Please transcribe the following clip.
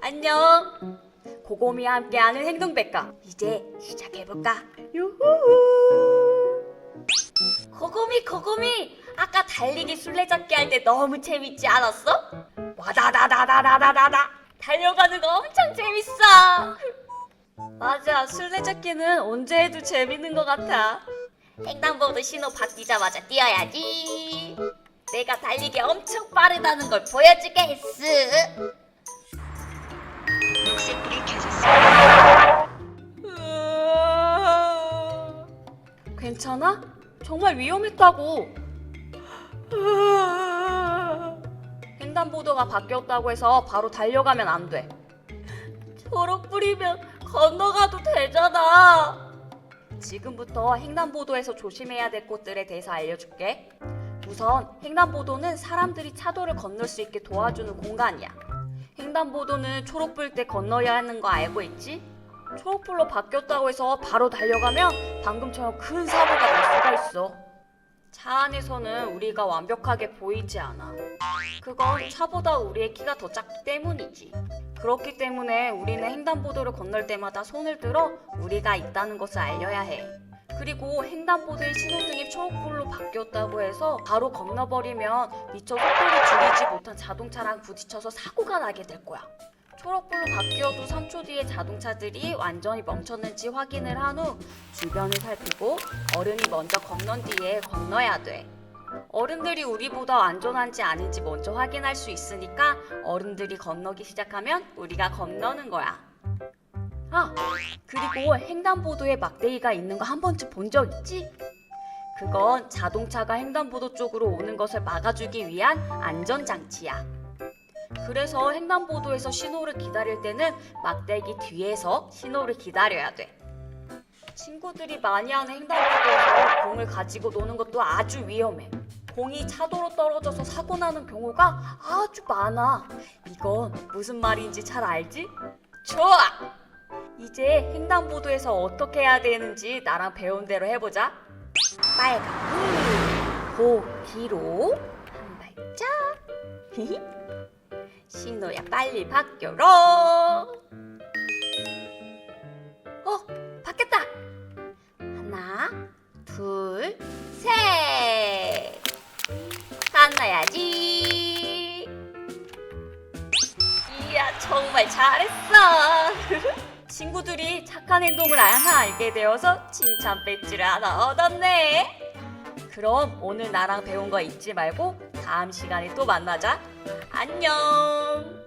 안녕. 고고미와 함께하는 행동백과 이제 시작해볼까? 유후. 고고미 고고미 아까 달리기 술래잡기 할 때 너무 재밌지 않았어? 와다다다다다다다다 달려가는 거 엄청 재밌어. 맞아 술래잡기는 언제 해도 재밌는 것 같아. 횡단보도 신호 바뀌자마자 뛰어야지. 내가 달리기 엄청 빠르다는 걸 보여주겠어. 괜찮아? 정말 위험했다고. 횡단보도가 바뀌었다고 해서 바로 달려가면 안 돼. 초록불이면 건너가도 되잖아. 지금부터 횡단보도에서 조심해야 될 곳들에 대해서 알려줄게. 우선 횡단보도는 사람들이 차도를 건널 수 있게 도와주는 공간이야. 횡단보도는 초록불 때 건너야 하는 거 알고 있지? 초록불로 바뀌었다고 해서 바로 달려가면 방금처럼 큰 사고가 날 수가 있어. 차 안에서는 우리가 완벽하게 보이지 않아. 그건 차보다 우리의 키가 더 작기 때문이지. 그렇기 때문에 우리는 횡단보도를 건널 때마다 손을 들어 우리가 있다는 것을 알려야 해. 그리고 횡단보도의 신호등이 초록불로 바뀌었다고 해서 바로 건너버리면 미처 속도를 줄이지 못한 자동차랑 부딪혀서 사고가 나게 될 거야. 초록불로 바뀌어도 3초 뒤에 자동차들이 완전히 멈췄는지 확인을 한 후 주변을 살피고 어른이 먼저 건넌 뒤에 건너야 돼. 어른들이 우리보다 안전한지 아닌지 먼저 확인할 수 있으니까 어른들이 건너기 시작하면 우리가 건너는 거야. 아, 그리고 횡단보도에 막대기가 있는 거 한 번쯤 본 적 있지? 그건 자동차가 횡단보도 쪽으로 오는 것을 막아주기 위한 안전장치야. 그래서 횡단보도에서 신호를 기다릴 때는 막대기 뒤에서 신호를 기다려야 돼. 친구들이 많이 하는 횡단보도에서 공을 가지고 노는 것도 아주 위험해. 공이 차도로 떨어져서 사고 나는 경우가 아주 많아. 이건 무슨 말인지 잘 알지? 좋아! 이제 횡단보도에서 어떻게 해야 되는지 나랑 배운 대로 해보자. 빨간 불, 고 뒤로 한 발짝. 신호야 빨리 바뀌어라. 어, 바뀌었다. 하나, 둘, 셋. 건너야지. 이야, 정말 잘했어. 친구들이 착한 행동을 하나 알게 되어서 칭찬 배지를 하나 얻었네. 그럼 오늘 나랑 배운 거 잊지 말고 다음 시간에 또 만나자. 안녕.